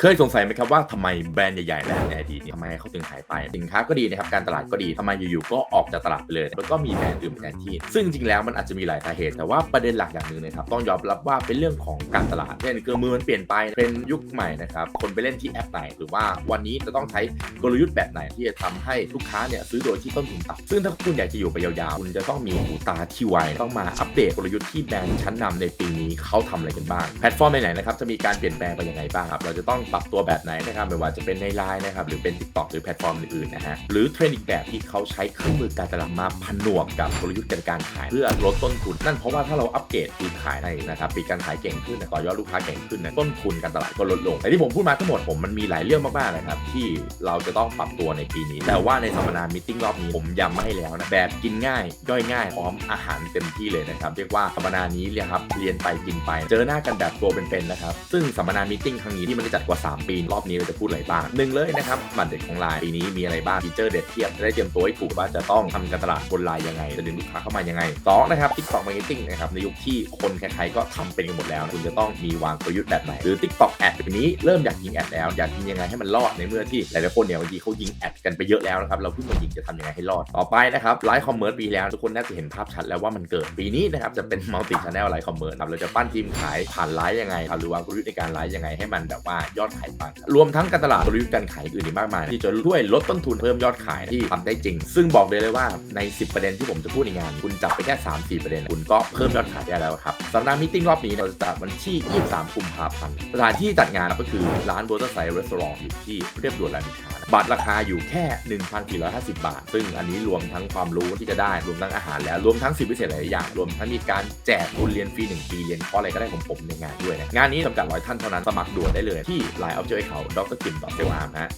เคยสงสัยไหมครับว่าทำไมแบรนด์ใหญ่ๆและในอดีตเนี่ยทำไมเขาถึงหายไป สินค้าก็ดีนะครับการตลาดก็ดีทำไมอยู่ๆก็ออกจากตลาดไปเลยแล้วก็มีแบรนด์อื่นแทนที่ ซึ่งจริงๆแล้วมันอาจจะมีหลายสาเหตุ แต่ว่าประเด็นหลักอย่างหนึ่งนะครับต้องยอมรับว่าเป็นเรื่องของการตลาดเช่นเครื่องมือมันเปลี่ยนไปเป็นยุคใหม่นะครับคนไปเล่นที่แอปไหน หรือว่าวันนี้จะต้องใช้กลยุทธ์แบบไหนที่จะทำให้ลูกค้าเนี่ยซื้อโดยที่ต้นทุนต่ำซึ่งถ้าคุณอยากจะอยู่ไปยาวๆคุณจะต้องมีหูตาที่ไวต้องมาอัปเดตกลยุทธ์ที่แบรนด์ชั้นนำในปีนี้เขาทำอะไรกันบ้างแพลตฟอร์มไหนๆนะครับจะมีการเปลี่ยนแปลงไปยังไงบ้างครับเราจะต้องปรับตัวแบบไหนนะครับไม่ว่าจะเป็นในไลน์นะครับหรือเป็น TikTok หรือแพลตฟอร์มอื่นๆนะฮะหรือเทรนด์อีกแบบที่เขาใช้เครื่องมือการตลาดมาผนวกกับกลยุทธ์การการขายเพื่อลดต้นทุน นั่นเพราะว่าถ้าเราอัปเกรดปีขายในนะครับปีการขายเก่งขึ้นต่อยอดลูกค้าเก่งขึ้นต้นทุนการตลาดก็ลดลงแต่ที่ผมพูดมาทั้งหมดผมมันมีหลายเรื่องมากๆนะครับที่เราจะต้องปรับตัวในปีนี้ แต่ว่าในสัมมนามิ팅รอบนี้ผมย้ำมาให้แล้วนะแบบกินง่ายย่อยง่ายพร้อมอาหารเต็มที่เลยนะครับเรียกว่าสัมมนานี้เลยครับเรียนไปกินไป เจอหน้ากันแบบตัวเป็นๆนะครับซึ่งสัมมนามิ팅ครั้งนี้ที่มันจัดกว่าา 3 ปี รอบนี้เราจะพูดอะไรบ้างหนึ่งเลยนะครับบัตรเด็ดของไลน์ปีนี้มีอะไรบ้างฟีเจอร์เด็ดเทียบจะได้เตรียมตัวให้ถูกว่าจะต้องทำการตลาดบนไลน์ยังไงจะดึงลูกค้าเข้ามายังไงสองนะครับ TikTok Marketing นะครับในยุคที่คนใครๆก็ทำเป็นกันหมดแล้ว คุณจะต้องมีวางกลยุทธ์แบบไหน หรือ TikTok แอดปีนี้เริ่มอยากยิงแอดแล้ว อยากยิงยังไงให้มันรอดในเมื่อที่หลายๆคนเนี่ยบางทีเขายิงแอดกันไปเยอะแล้วนะครับเราเพิ่งมายิงจะทำยังไงให้รอดต่อไปนะครับไลฟ์คอมเมอร์สปีแล้วทุกคนน่าจะเห็นภาพชัดแล้วว่ามันเกิดปีนี้นะครับจะเป็นมัลติชแนลไลฟ์คอมเมอร์ครับเราจะปั้นทีมขายผ่านไลฟ์ยังไงครับหรือวางกลยุทธ์ในการไลฟ์ยังไงให้มันแบบว่ายอดขายปังรวมทั้งการตลาดกลยุทธ์การขายอื่นอีกมากมาย ที่จะช่วยลดต้นทุนเพิ่มยอดขายที่ทำได้จริง ซึ่งบอกเลยเลยว่าใน 10 ประเด็นที่ผมจะพูดในงาน คุณจับไปแค่ 3 4 ประเด็น คุณก็เพิ่มยอดขายได้แล้วครับสำหรับมิ팅รอบนี้เราจะจัดวันที่ 23 กุมภาพันธ์สถานที่จัดงานก็คือร้านโบเตอร์ไซด์รีสอร์ทอยู่ที่เรียบด่วนรามอินทรา บัตรราคาอยู่แค่ 1,450 บาท ซึ่งอันนี้รวมทั้งความรู้ที่จะได้ รวมทั้งอาหารแล้วรวมทั้งสิทธิพิเศษหลายอย่าง รวมทั้งมีการแจกทุนเรียนฟรี1ปีเรียนคอร์สอะไรก็ได้ของผมในงานด้วยนะงานนี้จำกัดร้อยท่านเท่านั้นสมัครด่วนได้เลยที่ Line of Joy เขาดรกิมดอทเซลาร์มฮะ